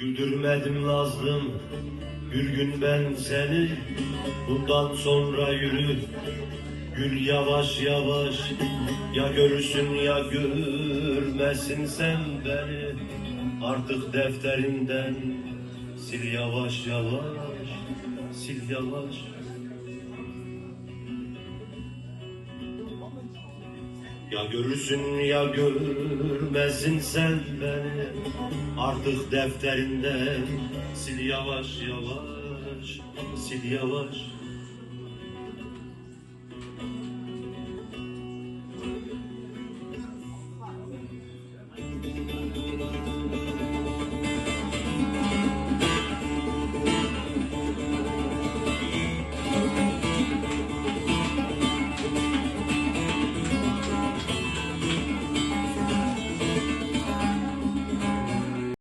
Güldürmedim Nazlım bir gün ben seni Bundan sonra yürü. Gül yavaş yavaş Ya görürsün ya görmesin sen beni. Artık defterinden Sil yavaş yavaş Sil yavaş Ya görürsün ya görmesin sen beni. Artık defterinden sil yavaş yavaş Sil yavaş